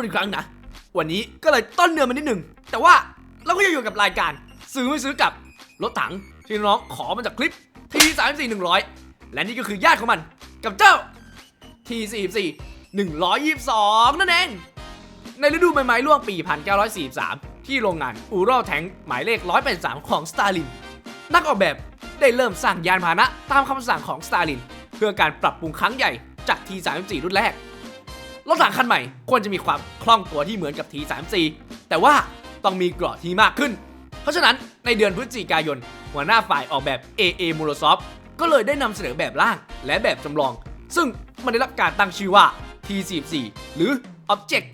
ันอีกครั้งนะ วันนี้ก็เลยต้นเดือนมานิดหนึ่ง แต่ว่าเราก็ยังอยู่กับรายการ ซื้อไม่ซื้อกับรถถังที่น้องขอมาจากคลิป T 3 4 100และนี่ก็คือญาติของมัน กับเจ้า T 4 4 122นั่นเอง ในฤดูใบไม้ร่วงปี1943ที่โรงงานอูรอลแทงหมายเลข183ของสตาลินนักออกแบบได้เริ่มสร้างยานพาหนะตามคำสั่งของสตาลิน เพื่อการปรับปรุงครั้งใหญ่จาก T34 รุ่นแรก รถถังคันใหม่ควรจะมีความคล่องตัวที่เหมือนกับ T34 แต่ว่าต้องมีเกราะที่มากขึ้น เพราะฉะนั้นในเดือนพฤศจิกายน หัวหน้าฝ่ายออกแบบ AA m u l o s o f t ก็เลยได้นำเสนอแบบร่างและแบบจำลอง ซึ่งมันได้รับการตั้งชื่อว่า T44 หรือ Object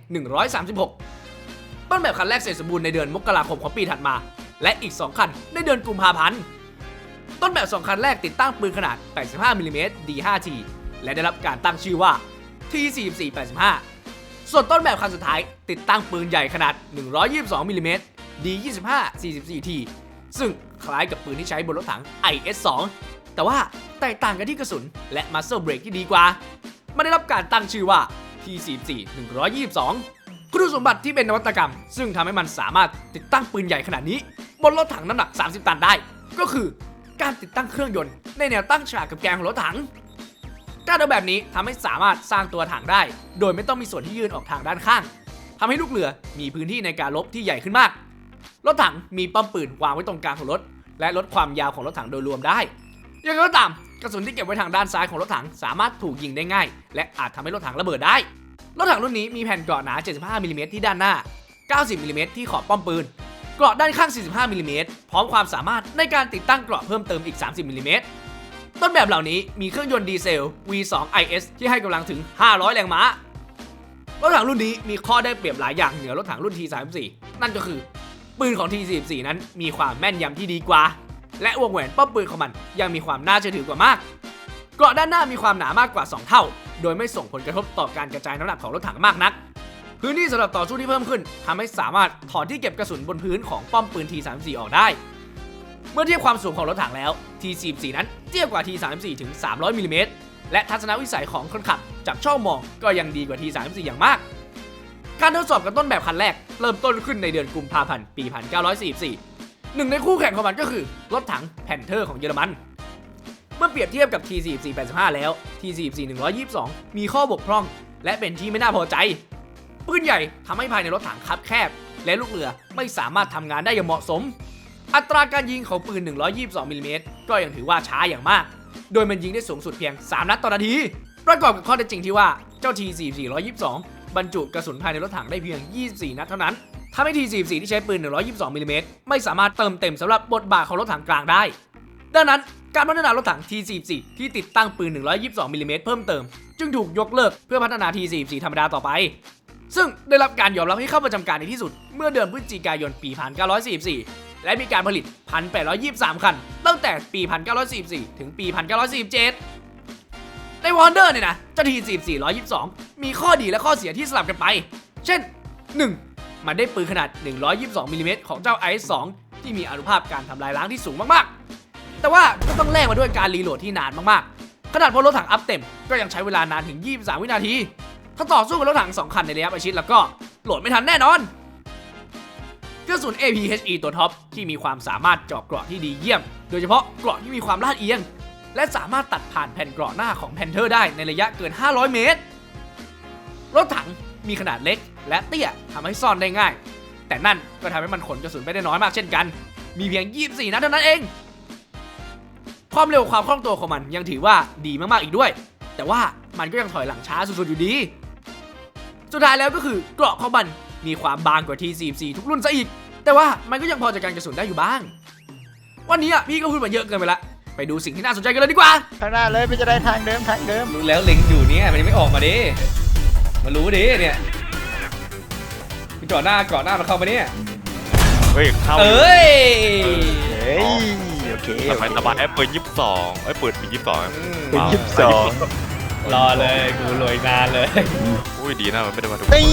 136 ต้นแบบคันแรกเสร็จสมบูรณ์ในเดือนมกราคมของปีถัดมา และอีก 2 คันในเดือนกุมภาพันธ์ ต้นแบบ 2 คันแรกติดตั้งปืนขนาด 85มิลลิเมตร D5T และได้รับการตั้งชื่อว่า T4485 ส่วนต้นแบบคันสุดท้าย ติดตั้งปืนใหญ่ขนาด 122มิลลิเมตร D25 44T ซึ่งคล้ายกับปืนที่ใช้บนรถถัง IS-2 แต่ว่าแตกต่างกันที่กระสุน และ Muzzle Brake ที่ดีกว่า มันได้รับการตั้งชื่อว่า T44 122 คุณสมบัติที่เป็นนวัตกรรม ซึ่งทำให้มันสามารถติดตั้งปืนใหญ่ขนาดนี้ บนรถถังน้ำหนัก 30 ตันได้ ก็คือการติดตั้งเครื่องยนต์ในแนวตั้งฉากกับแกงรถถัง การเอาแบบนี้ทำให้สามารถสร้างตัวถังได้ โดยไม่ต้องมีส่วนที่ยื่นออกทางด้านข้างทำให้ลูกเรือมีพื้นที่ในการลบที่ใหญ่ขึ้นมาก รถถังมีป้อมปืนวางไว้ตรงกลางของรถ และลดความยาวของรถถังโดยรวมได้ย่างไรก็ตามกระสุนที่เก็บไว้ทางด้านซ้ายของรถถังสามารถถูกยิงได้ง่าย และอาจทำให้รถถังระเบิดได้ รถถังรุ่นนี้มีแผ่นเกราะหนา 75มิลลิเมตรที่ด้านหน้า 90มิลลิเมตรที่ขอบป้อมปืน เกราะด้านข้าง 45มิลลิเมตรพร้อมความสามารถในการติดตั้งเกราะเพิ่มเติมอีก 30มิลลิเมตร ต้นแบบเหล่านี้มีเครื่องยนต์ดีเซล V2 IS ที่ให้กำลังถึง 500 แรงม้ารถถังรุ่นนี้มีข้อได้เปรียบหลายอย่างเหนือรถถังรุ่น T34 นั่นก็คือปืนของ T44 นั้นมีความแม่นยำที่ดีกว่า และวงแหวนป้อมปืนของมันยังมีความน่าเชื่อถือกว่ามากเกราะด้านหน้ามีความหนามากกว่า 2 เท่า โดยไม่ส่งผลกระทบต่อการกระจายน้ำหนักของรถถังมากนัก พื้นที่สำหรับต่อสู้ที่เพิ่มขึ้นทำให้สามารถถอดที่เก็บกระสุนบนพื้นของป้อมปืน T34 ออกได้ เมื่อเทียบความสูงของรถถังแล้ว T44 นั้นเทียกว่า T34 ถึง 300มิลลิเมตรและทัศนวิสัยของคนขับจากช่องมองก็ยังดีกว่า T34 อย่างมาก การทดสอบกับต้นแบบคันแรก เริ่มต้นขึ้นในเดือนกุมภาพันธ์ปี 1944 หนึ่งในคู่แข่งของมันก็คือ รถถังแพนเทอร์ของเยอรมัน เมื่อเปรียบเทียบกับ T44 85 แล้ว T44 122 มีข้อบกพร่อง และเป็นที่ไม่น่าพอใจปืนใหญ่ทำให้ภายในรถถังคับแคบ และลูกเรือไม่สามารถทำงานได้อย่างเหมาะสม อัตราการยิงของปืน 122มิลลิเมตรก็ยังถือว่าช้าอย่างมาก โดยมันยิงได้สูงสุดเพียง 3 นัดต่อนาที ประกอบกับข้อเท็จจริงที่ว่าเจ้า T4422 บรรจุกระสุนภายในรถถังได้เพียง 24 นัดเท่านั้นทำให้ T44 ที่ใช้ปืน 122มิลลิเมตรไม่สามารถเติมเต็มสำหรับบทบาทของรถถังกลางได้ ดังนั้นการพัฒนารถถัง T44 ที่ติดตั้งปืน 122มิลลิเมตรเพิ่มเติม จึงถูกยกเลิกเพื่อพัฒนา T44 ธรรมดาต่อไป ซึ่งได้รับการยอมรับให้เข้าประจำการในที่สุด เมื่อเดือนพฤศจิกายนปี 1944 และมีการผลิต 1,823 คัน ตั้งแต่ปี 1944 ถึงปี 1947 ในวอนเดอร์เนี่ยนะเจ้า T44 122 มีข้อดีและข้อเสียที่สลับกันไป เช่น 1. มันได้ปืนขนาด 122มิลลิเมตรของเจ้า IS-2 ที่มีอนุภาพการทำลายล้างที่สูงมากๆ แต่ว่าก็ต้องแลกมาด้วยการรีโหลดที่นานมากๆ ขนาดพลรถถังอัพเต็มก็ยังใช้เวลานานถึง 23 วินาที ถ้าต่อสู้กับรถถัง2คันในระยะประชิดแล้วก็โหลดไม่ทันแน่นอน กระสุน APHE ตัวท็อปที่มีความสามารถเจาะเกราะที่ดีเยี่ยม โดยเฉพาะเกราะที่มีความลาดเอียง และสามารถตัดผ่านแผ่นเกราะหน้าของแพนเทอร์ได้ในระยะเกิน 500 เมตร รถถังมีขนาดเล็ก และเตี้ยทำให้ซ่อนได้ง่าย แต่นั่นก็ทำให้มันขนกระสุนไปได้น้อยมากเช่นกัน มีเพียง 24 นัดเท่านั้นเอง ความเร็วความคล่องตัวของมันยังถือว่าดีมากๆอีกด้วย แต่ว่ามันก็ยังถอยหลังช้าสุดๆอยู่ดี สุดท้ายแล้วก็คือเกราะของมัน มีความบางกว่า T44 ทุกรุ่นซะอีก แต่ว่ามันก็ยังพอจะกันกระสุนได้อยู่บ้าง วันนี้อะพี่ก็พูดมาเยอะเกินไปละ ไปดูสิ่งที่น่าสนใจกันเลยดีกว่า ข้างหน้าเลยไม่จะได้ทางเดิมทางเดิม รู้แล้วเล็งอยู่เนี่ยมันยังไม่ออกมาดิมันรู้ดิเนี่ยพี่จ่อหน้าก่อนหน้ามันเข้ามาเนี่ยเฮ้ยเข้าเอ้ยเฮ้ยโอเคสบายสบายไอ้ปืนยี่สิบสองไอ้ปืนปืนยี่สิบสองอืมเป็นยี่สิบสองรอเลยกูรวยนานเลย อุ้ยดีนะมันไม่ได้มาทุกเฮ้ย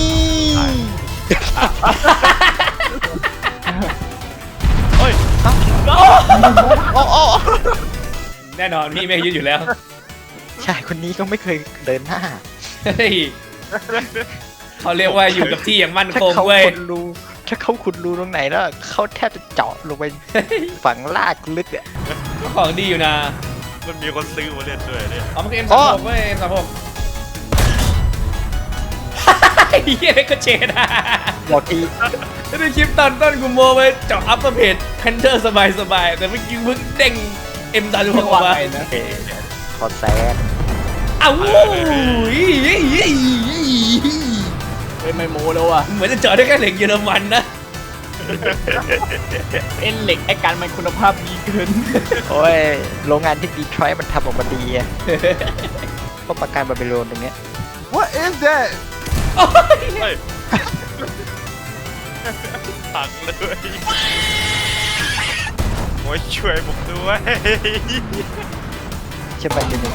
เฮ้ยโอ้โอ้แน่นอนพี่ไม่ยืดอยู่แล้วชายคนนี้ก็ไม่เคยเดินหน้าเฮ้ยเขาเรียกว่าอยู่กับที่อย่างมั่นถ้าคงเขาเว้ย ขุดรูถ้าเขาขุดรูตรงไหนแล้วเขาแทบจะเจาะลงไปฝังลากลึกอะ ของดีอยู่นะมันมีคนซื้อมาเล่นด้วยเนี่ย เอามันคืออ๋อ M36 เว้ย M36 เฮียก็เจนอะบอกทีในคลิปตอนต้นกูโมไปเจาะอัปเปอร์เพจแพนเทอร์สบายสบายๆ แต่เมื่อกี้มึงเด้ง M36 ออกมาเออขอแซดอ้าวอู้ยเฮ้ยไม่โมแล้วอะเหมือนจะเจาะได้แค่เหล็กเยอรมันนะเอ็นเหล็กไอ้การมันคุณภาพดีเกิน โอ้ย โรงงานที่ดีทรอยต์มันทำออกมาดีอะพวกประกันบาบิโลนตรงเนี้ย What is that? เฮ้ยพังเลยโอ้ยช่วยผมด้วยใช่ไหมนิดนึง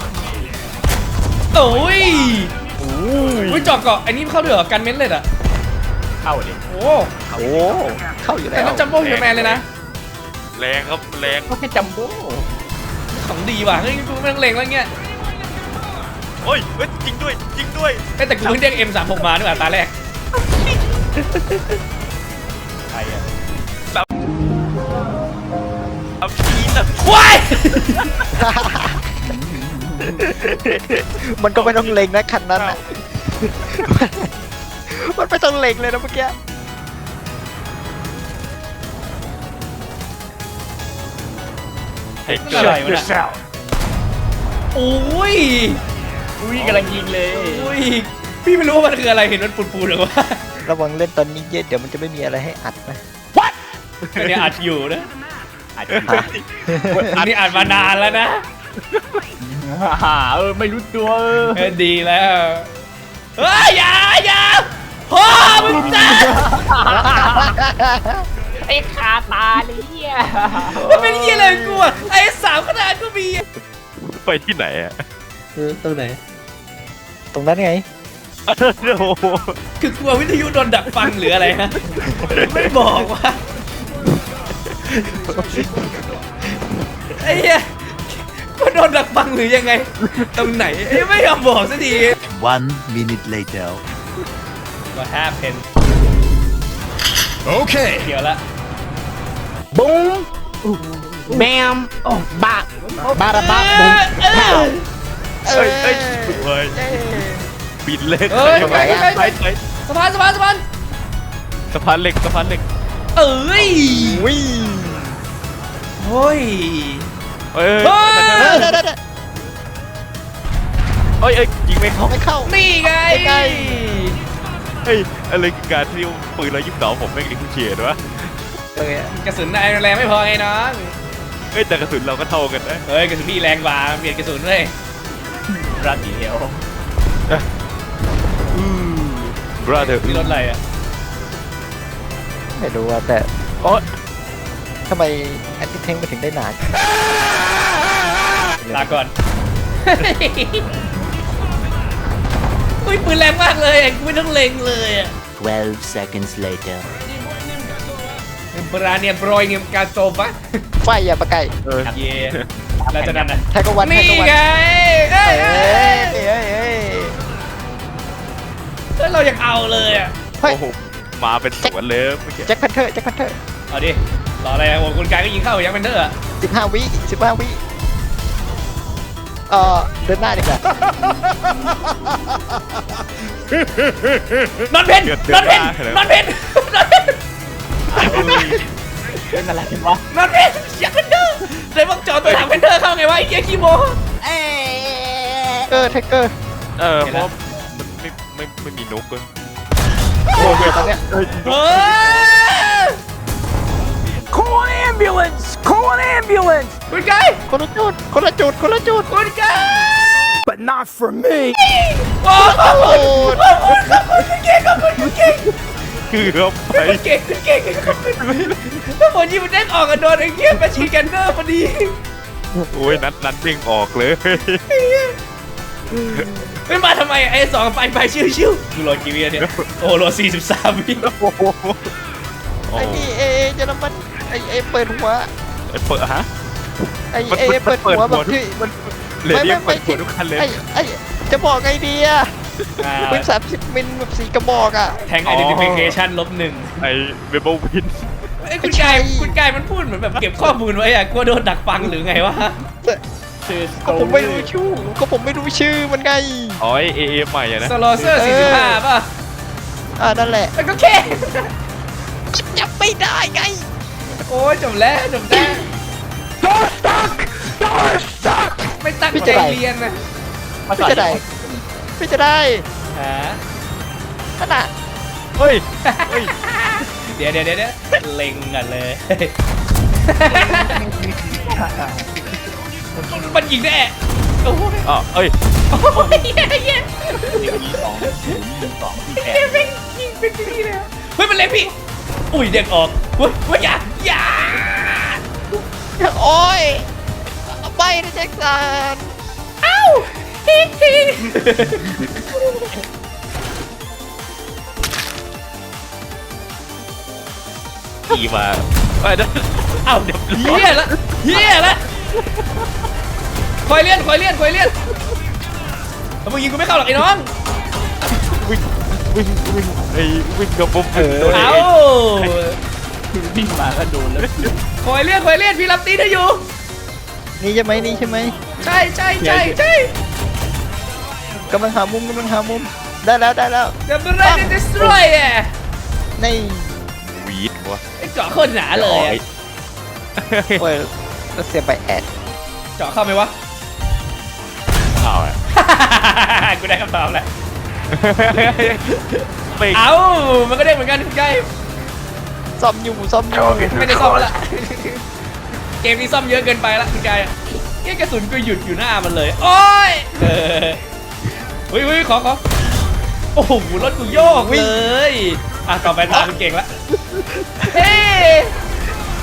โอ้ยอุ้ยเจาะเกาะอันนี้เข้าด้วยเหรอกันเม้นเลยอะเข้าดิโอ้โอ้เข้าอยู่แต่แล้วต้องจัมโบ้ฮิวแมนเลยนะแรงครับแรงก็แค่จัมโบ้ของดีว่ะเฮ้ยกูไม่ต้องเล็งแล้วเงี้ยโอ้ยเฮ้ยจริงด้วยจริงด้วยเอ้ยแต่กูเพิ่งเด้ง M36 มาด้วยอะตาแรก ใครอะเอาพีนะว้ายมันก็ไม่ต้องเล็งนะคันนั้นอะมันไม่ต้องเล็งเลยนะเมื่อกี้ให้อะเกิดไรวะเนี่ยโอ้ย อุ้ยกำลังยิงเลยโอ้ยพี่ไม่รู้ว่ามันคืออะไรเห็นมันปูดๆหรือว่าระวังเล่นตอนนี้เยอะเดี๋ยวมันจะไม่มีอะไรให้อัดนะ อันนี้อัดอยู่นะอาจอันนี้อัดมานานแล้วนะฮ่าเออไม่รู้ตัวเออเออดีแล้วเฮ้ยอย่าอย่าพ่อมึงจ้าไอ้คาตาเลยเหี้ยมันเป็นยี่อะไรของกูอะไอ้สามขนาดก็มีอะไปที่ไหนอะ ตรงไหน ตรงนั้นไง โอ้โหคือกลัววิทยุโดนดักฟังหรืออะไรฮะ ไม่บอกว่าไอ้เหี้ยมันโดนดักฟังหรือยังไง ตรงไหนไอ้ไม่ยอมบอกสักที One minute later. What happened Okay. เกี่ยวละบูมแบมบะบาระบะบูมเออ เอ้เฮ้ยยเฮ้ยเฮ้ยบินเล็กเอ้ยไปไปไปไป ไปสะพานสะพานสะพานสะพานเหล็กสะพานเหล็กเอ้ยวิ่งเฮ้ยเฮ้ยเฮ้เด้อยยเด้อเด้อเด้อเฮ้ยเอ้ยยิงไม่เข้าไม่เข้า นี่ไงไงเฮ้ยอะไรคือการที่ปืนเรายิบสองผมไม่งดิเฉียดวะเออกระสุนนายแรงไม่พอไงน้องเฮ้ยแต่กระสุนเราก็เท่ากันนะเฮ้ยกระสุนพี่แรงกว่าเปลี่ยนกระสุนเลย ราตีเอลบราเธอนี่รถอะไรอะไม่รู้ว่าแต่โอ๊ยทำไมแอดดิเทงมาถึงได้หนาลาก่อนอุ้ยปืนแรงมากเลยอะกูไม่ต้องเล็งเลยอะ12 seconds later. ปราเนียนโปรยเงิมการโตปะไฟอย่าประไก่เออเย่ แล้วจะนั่นนะไทยก็วันไทยนี่ก็วันไงเอ้ยเอ้เอ้ยยเอ้ยเอ้ยเอ้ยเราอยากเอาเลยอะเฮ้ยโอ้โหมาเป็นสวนเลยเมื่อกี้แจ็คแพนเทอร์แจ็คแพนเทอร์เอาดิต่ออะไรอะโอ้คุณกายก็ยิงเข้ายังเป็นเถอะสิบห้าวิสิบห้าวิเออเดินหน้าดีกว่านอนเพนนอนเพนนอนเพนนอนเพน เป็นอะไรกันวะนอนเพนอยากเป็นเถอะเลยบอกจอตัวหลังเป็นเถอะเข้าไงวะไอ้เหี้ยขี้โมเออไทเกอร์เออเห็นเพแล้วราะมันไม่ไม่ไม่มีนกเลยโอ้ยตอนเนี้ยเฮ้ย Call an ambulance Call an ambulance คุณกายคนละจุดคนละจุดคนละจุดคุณกาย but not for me โอ้ขอบคุณขอบคุณขอบคุณคุณเก่งขอบคุณคุณเก่ง เกือบไป เก่งเก่งถ้าผมยิงมันเด้งออกกันโดนไอ้เงี้ยมาชีกันเนอร์พอดีโอ้ยนัดนัดเด้งออกเลย ไม่มาทำไมไอ้สองไปไปชิวชิวดูโหลดกี่วิเนี่ยโอ้โหสี่สิบสามวิโอ้โหไอ้นี่เอเอเยอรมันไอเอเปิดหัวไอ้เปิดฮะ ไอมันเอมันเปิดหัวเปิดหัแบวบที่มันเลเดียมเปิดหัวทุกคันเลย ไอไอจะบอกไงดีอะ อ่าปืนสามสิบมิลแบบสีกระบอกอะ แทง identification ลบหนึ่งไอ้เบเบิลวินเอ้ยคุณไม่ใช่กายคุณกายมันพูดเหมือนแบบเก็บข้อมูลไว้อะกลัวโดนดักฟังหรือไงวะชื่อสก็ผมไม่รู้ชื่อก็ผมไม่รู้ชื่อมันไง อ๋อไอเอเอใหม่อะนะสโลเซอร์เออ45ป่ะอ่านั่นแหละ มันก็แค่จับไม่ได้ไงโอ้ยจบแล้วจบแล้วไม่ตั้งใจเรียนนะมาไม่สอนจะ ได้ไม่จะได้ฮะขนาดเฮ้ยเฮ้ยเดี๋ยวเดี๋ยวเดี๋ยวเดี๋ยวเล็งกันเลยมันยิงแน่โอ้ยอ๋อเอ้ยโอ้ยเย้เย้มีสองมีสองที่แขเย้นแม่งยิงเป็นที่เลยอะเฮ้ยมันเล็งพี่ อุ้ยเด็กออกเฮ้ยเฮ้ยอย่าอย่าโอ้ยไปนะแจ็คสันเอ้าฮิฮิ ขี่มาไปนะเอ้าเดี๋ยวเฮียละเฮียละคอยเลี่ยนคอยเลี่ยนคอยเลี่ยนแล้วมึงยิงกูไม่เข้าหรอกไอ้น้องวิ่งวิ่งวิ่งไอ้วิ่งกับผมโดนเอ้าวิ่งมาก็โดนแล้วคอยเลี่ยนคอยเลี่ยนพี่รับตีนให้อยู่นี่ใช่ไหมนี่ใช่ไหมใช่ใช่ใช่ใช่ กำลังหามุมกำลังหามุม ได้แล้วได้แล้วเดี๋ยวมันเรนดิสทรอยอะนี่วีดวะไอ้เจาะโคตรหนาเลยอะโอ้ยแล้วเสียไปแอดเจาะเข้าไหมวะอ้าวอะกูได้คำตอบแล้วไม่เอ้า มันก็ได้เหมือนกันคุณไกซ่อมอยู่ซ่อมอยู่ไม่ได้ซ่อมละเกมนี้ซ่อมเยอะเกินไปละคุณไกอะเหี้ยกระสุนก็หยุดอยู่หน้ามันเลย โอ้ย เออเฮ้ยเฮ้ยขอขอโอ้โหรถกูโยกเลยอะต่อไปตามคุณเก่งละเฮ้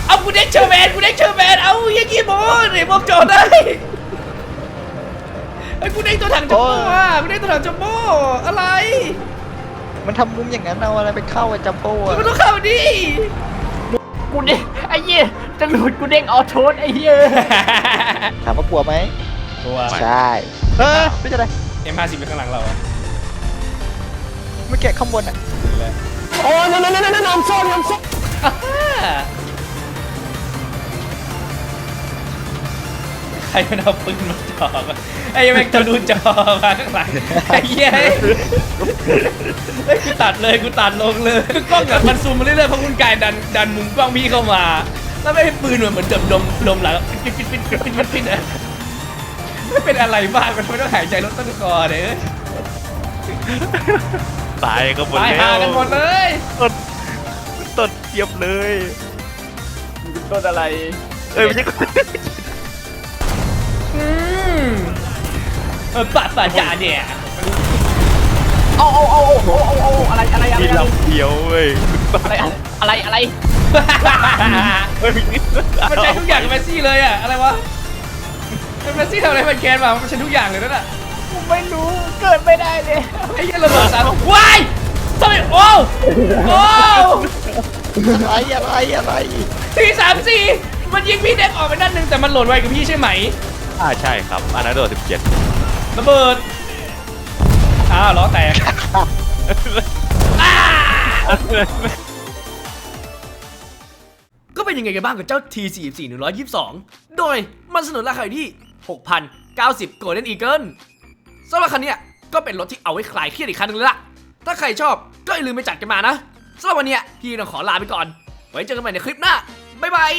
เอากูเด็กเชอร์แมนกูเด็กเชอร์แมนเอาเฮียกี้โมนไอ้บอกจอดได้ไอ้ยกูเด็กตัวถังจัมโบ้อะกูเด็กตัวถังจัมโบ้อะไร มันทำมุมอย่างนั้นเอาอะไรไปเข้าอะจัมโบ้อะมันต้องเข้าดิกูเด้งไอ้เหี้ยจะหลุดกูเด้งออโทนไอ้เหี้ยถามว่ากลัวไหมตัวใช่เออไม่จะได้ M50 เป็นข้างหลังเราอะไม่แกะข้างบนอะโอ้ยนั่นนั่นนั่นนั่นน้ำส้มน้ำส้มอ่าฮ่าใครมันเอาปืนมาจ่อมาไอ้แม่งทะลุจอมาข้างหลังไอ้เหี้ยเฮ้ยเฮ้ยกูตัดเลยกูตัดลงเลยคือกล้องอะมันซูมมาเรื่อยๆเพราะคุณกายดันดันมุมกล้องพี่เข้ามา แล้วไม่ให้ปืนมันเหมือนดมดมดมหลังปิดปิดปิดปิดปิดปิดปิดอะ ไม่เป็นอะไรบ้างมันไม่ต้องหายใจลดต้นคอเลยตายกันหมดตายแล้วหากันหมดเลยต้นต้นเทียบเลยต้นอะไร เอ้ยไม่ใช่อืมเออป่าป่าจ่าเนี่ยเอาเอาเอาเอาเอาเอาอะไรอะไรอะไรมีลำเดียวเว้ยอะไรอะไรอะไรเฮ้ยมันใช้ทุกอย่างกับเมสซี่เลยอะอะไรวะ เป็นเมสซี่ทำอะไรมันแคนมามันใช้ทุกอย่างเลยนั่นอะกูไม่รู้เกิดไม่ได้เลยไอ้เหี้ยระเบิดสามว้ายทำไมโอ้วโอ้วอะไรอะไรอะไรสี่สามสี่มันยิงพี่เด็กออกไปด้านหนึ่งแต่มันโหลดไวกับพี่ใช่ไหมอ่าใช่ครับอันนั้นโดนสิบเจ็ดระเบิดอ้าวล้อแตกอ้า ก็เป็นยังไงกันบ้างกับเจ้า T44 122 โดยมันสนุนราคาอยู่ที่ 6,090 Golden Eagle สำหรับคันนี้ก็เป็นรถที่เอาไว้คลายเครียดอีกคันหนึงเลยล่ะ ถ้าใครชอบก็อย่าลืมไปจัดกันมานะสำหรับวันนี้พี่ต้องขอลาไปก่อน ไว้เจอกันใหม่ในคลิปหน้าบ๊ายบาย